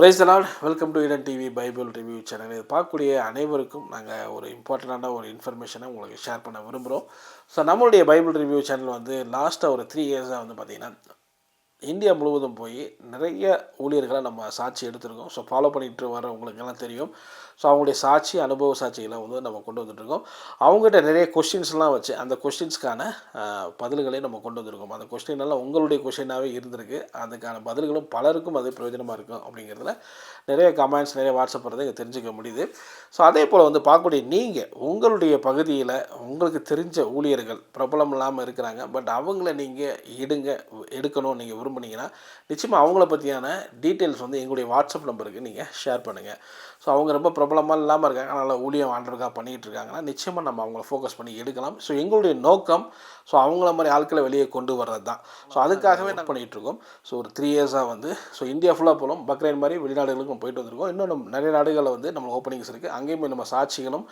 Praise the lord welcome to Eden TV Bible review channel இது பார்க்கக்கூடிய அனைவருக்கும் நாங்கள் ஒரு இம்பார்ட்டண்ட்டான ஒரு இன்ஃபர்மேஷனை உங்களுக்கு ஷேர் பண்ண விரும்புகிறோம் ஸோ நம்மளுடைய பைபிள் ரிவ்யூ சேனல் வந்து லாஸ்ட்டாக ஒரு த்ரீ இயர்ஸாக வந்து பார்த்திங்கன்னா இந்தியா முழுவதும் போய் நிறைய ஊழியர்களை நம்ம சாட்சி எடுத்திருக்கோம். ஸோ ஃபாலோ பண்ணிகிட்டு வரவங்களுக்கெல்லாம் தெரியும். ஸோ அவங்களுடைய சாட்சி அனுபவ சாட்சிகளை வந்து நம்ம கொண்டு வந்துட்ருக்கோம் அவங்ககிட்ட நிறைய கொஸ்டின்ஸ்லாம் வச்சு அந்த கொஸ்டின்ஸ்க்கான பதில்களையும் நம்ம கொண்டு வந்திருக்கோம். அந்த கொஸ்டின் எல்லாம் உங்களுடைய கொஸ்டினாகவே இருந்திருக்கு. அதுக்கான பதில்களும் பலருக்கும் அது பிரயோஜனமாக இருக்கும் அப்படிங்கிறதுல நிறைய கமெண்ட்ஸ் நிறைய வாட்ஸ்அப் வரதை இங்கே தெரிஞ்சுக்க முடியுது. ஸோ அதே போல் வந்து பார்க்கக்கூடிய நீங்கள் உங்களுடைய பகுதியில் உங்களுக்கு தெரிஞ்ச ஊழியர்கள் பிரபலம் இல்லாமல் இருக்கிறாங்க. பட் அவங்கள நீங்கள் எடுங்க எடுக்கணும் நீங்கள் விரும்புனீங்கன்னா நிச்சயமாக அவங்கள பற்றியான டீட்டெயில்ஸ் வந்து எங்களுடைய வாட்ஸ்அப் நம்பருக்கு நீங்கள் ஷேர் பண்ணுங்கள் ஸோ அவங்க ரொம்ப பிரபலமாக இல்லாமல் இருக்காங்க. அதனால் ஊழியம் ஆண்டருக்காக பண்ணிகிட்டு இருக்காங்கன்னா நிச்சயமாக நம்ம அவங்கள ஃபோக்கஸ் பண்ணி எடுக்கலாம். ஸோ எங்களுடைய நோக்கம் ஸோ அவங்கள மாதிரி ஆட்களை வெளியே கொண்டு வர்றது தான் ஸோ அதுக்காகவே நாங்கள் பண்ணிகிட்ருக்கோம் ஸோ ஒரு த்ரீ இயர்ஸாக வந்து ஸோ இந்தியா ஃபுல்லாக போகலாம் பக்ரைன் மாதிரி வெளிநாடுகளுக்கும் போயிட்டு வந்திருக்கோம். இன்னும் நிறைய நாடுகளில் வந்து நம்ம ஓப்பனிங்ஸ் இருக்குது அங்கேயும் போய் நம்ம சாட்சிகளும்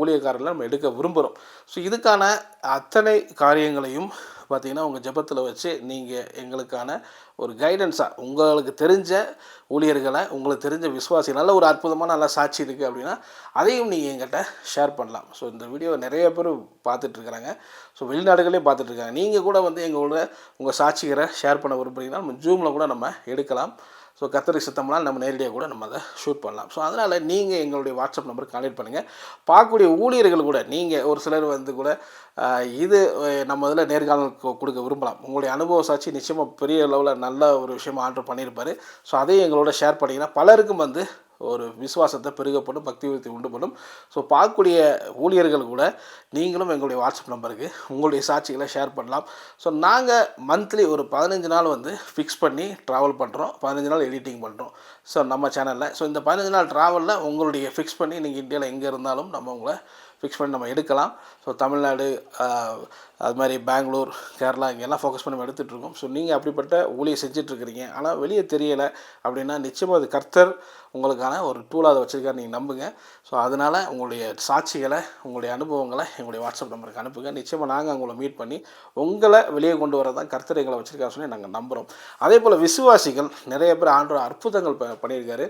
ஊழியக்காரர்களை நம்ம எடுக்க விரும்புகிறோம் ஸோ இதுக்கான அத்தனை காரியங்களையும் பார்த்தீங்கன்னா உங்கள் ஜெபத்தில் வச்சு நீங்கள் எங்களுக்கான ஒரு கைடன்ஸாக உங்களுக்கு தெரிஞ்ச ஊழியர்களை உங்களுக்கு தெரிஞ்ச விசுவாசி நல்ல ஒரு அற்புதமான நல்ல சாட்சி இருக்குது அப்படின்னா அதையும் நீங்கள் எங்கிட்ட ஷேர் பண்ணலாம். ஸோ இந்த வீடியோ நிறைய பேர் பார்த்துட்ருக்குறாங்க ஸோ வெளிநாடுகளே பார்த்துட்ருக்காங்க நீங்கள் கூட வந்து எங்களோட உங்கள் சாட்சிகளை ஷேர் பண்ண விரும்புகிறீங்கன்னா நம்ம ஜூமில் கூட நம்ம எடுக்கலாம். ஸோ கத்தரி சுத்தம்னால் நம்ம நேரடியாக கூட நம்ம அதை ஷூட் பண்ணலாம். ஸோ அதனால் நீங்கள் எங்களுடைய வாட்ஸ்அப் நம்பர் கான்டெக்ட் பண்ணுங்கள் பார்க்கக்கூடிய ஊழியர்கள் கூட நீங்கள் ஒரு சிலர் வந்து கூட இது நம்ம இதில் நேர்காணல் கொடுக்க விரும்பலாம். உங்களுடைய அனுபவ சாட்சி நிச்சயமாக பெரிய லெவலில் நல்ல நல்ல ஒரு விஷயம் ஆர்டர் பண்ணியிருப்பார். ஸோ அதையும் எங்களோட ஷேர் பண்ணிங்கன்னா பலருக்கும் வந்து ஒரு விசுவாசத்தை பெருகப்படும் பக்தி விருத்தி உண்டு பண்ணும். ஸோ பார்க்கக்கூடிய ஊழியர்கள் கூட நீங்களும் எங்களுடைய வாட்ஸ்அப் நம்பருக்கு உங்களுடைய சாட்சிகளை ஷேர் பண்ணலாம். ஸோ நாங்கள் மந்த்லி ஒரு பதினஞ்சு நாள் வந்து ஃபிக்ஸ் பண்ணி ட்ராவல் பண்ணுறோம் பதினஞ்சு நாள் எடிட்டிங் பண்ணுறோம் ஸோ நம்ம சேனலில் ஸோ இந்த பதினஞ்சு நாள் ட்ராவலில் உங்களுடைய ஃபிக்ஸ் பண்ணி நீங்கள் இந்தியாவில் எங்கே இருந்தாலும் நம்ம உங்களை ஃபிக்ஸ் பண்ணி நம்ம எடுக்கலாம். ஸோ தமிழ்நாடு அது மாதிரி பெங்களூர் கேரளா இங்கெல்லாம் ஃபோக்கஸ் பண்ணி நம்ம எடுத்துகிட்ருக்கோம் ஸோ நீங்கள் அப்படிப்பட்ட ஊழியை செஞ்சிட்ருக்கிறீங்க. ஆனால் வெளியே தெரியலை அப்படின்னா நிச்சயமாக அது கர்த்தர் உங்களுக்கான ஒரு டூலாக அதை வச்சுருக்காரு. நீங்கள் நம்புங்க. ஸோ அதனால் உங்களுடைய சாட்சிகளை உங்களுடைய அனுபவங்களை எங்களுடைய வாட்ஸ்அப் நம்பருக்கு அனுப்புங்க. நிச்சயமாக நாங்கள் உங்களை மீட் பண்ணி உங்களை வெளியே கொண்டு வரதான் கர்த்தர் எங்களை வச்சுருக்காரு சொல்லி நாங்கள் நம்புகிறோம் அதே போல் விசுவாசிகள் நிறைய பேர் ஆண்டு அற்புதங்கள் பண்ணியிருக்காரு.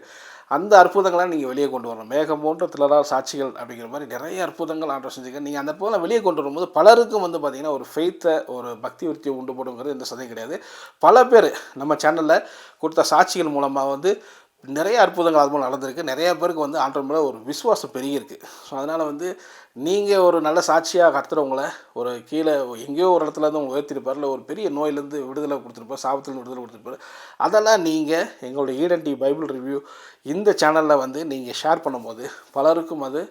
அந்த அற்புதங்களை நீங்கள் வெளியே கொண்டு வரணும். மேகம் போன்ற திலரால் சாட்சிகள் அப்படிங்கிற மாதிரி நிறைய அற்புதங்கள் ஆண்டவர் செஞ்சுக்க நீங்கள் அந்த போல வெளியே கொண்டு வரும்போது பலருக்கும் வந்து பார்த்திங்கன்னா ஒரு ஃபெய்த்தை ஒரு பக்தி விருத்தியை உண்டு போடுங்கிறது எந்த சதையும் கிடையாது. பல பேர் நம்ம சேனலில் கொடுத்த சாட்சிகள் மூலமாக வந்து நிறைய அற்புதங்கள் அது மூலம் நடந்திருக்கு. நிறைய பேருக்கு வந்து ஆண்டவர் மேலே ஒரு விசுவாசம் பெருகியிருக்கு. ஸோ அதனால் வந்து நீங்கள் ஒரு நல்ல சாட்சியாக கத்துறவங்கள ஒரு கீழே எங்கேயோ ஒரு இடத்துல இருந்து உங்களை உயர்த்திருப்பார் இல்லை ஒரு பெரிய நோயிலேருந்து விடுதலை கொடுத்துருப்பார். சாபத்துலேருந்து விடுதலை கொடுத்துருப்பார். அதெல்லாம் நீங்கள் எங்களுடைய ஈடன்டி பைபிள் ரிவ்யூ இந்த சேனலில் வந்து நீங்கள் ஷேர் பண்ணும்போது பலருக்கும் அது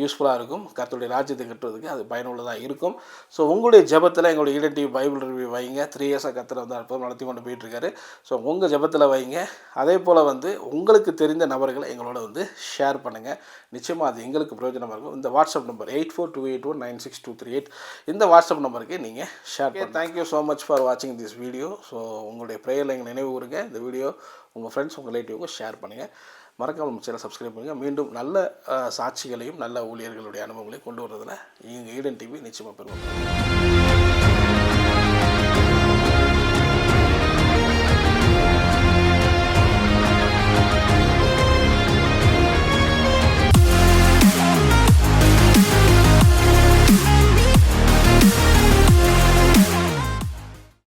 யூஸ்ஃபுல்லாக இருக்கும். கர்த்தருடைய ராஜ்யத்தை கட்டுறதுக்கு அது பயனுள்ளதாக இருக்கும். ஸோ உங்களுடைய ஜபத்தில் எங்களுடைய ஈடன்டி பைபிள் ரிவ்யூ வைங்க. த்ரீ இயர்ஸாக கர்த்தர் வந்து அற்புதம் நடத்தி கொண்டு போயிட்டுருக்காரு ஸோ உங்கள் ஜபத்தில் வைங்க. அதே போல் வந்து உங்களுக்கு தெரிந்த நபர்களை எங்களோட வந்து ஷேர் பண்ணுங்கள் நிச்சயமாக அது எங்களுக்கு பிரயோஜனமாக இருக்கும். இந்த WhatsApp number eight four two eight one nine six two three eight இந்த வாட்ஸ்அப் நம்பருக்கு நீங்கள் ஷேர் பண்ணி thank you so much for வாட்சிங் திஸ் வீடியோ ஸோ உங்களுடைய ப்ரேயரில் எங்கள் நினைவு கூறுங்க. இந்த வீடியோ உங்கள் ஃப்ரெண்ட்ஸ் உங்கள் ரிலேட்டிவ்க்கு ஷேர் பண்ணுங்கள் மறக்காமல் நம்ம சேனல் சப்ஸ்கிரைப் பண்ணுங்கள் மீண்டும் நல்ல சாட்சிகளையும் நல்ல ஊழியர்களுடைய அனுபவங்களையும் கொண்டு வரதில் எங்கள் ஈடன் டிவி நிச்சயமாக பெறுவோம்.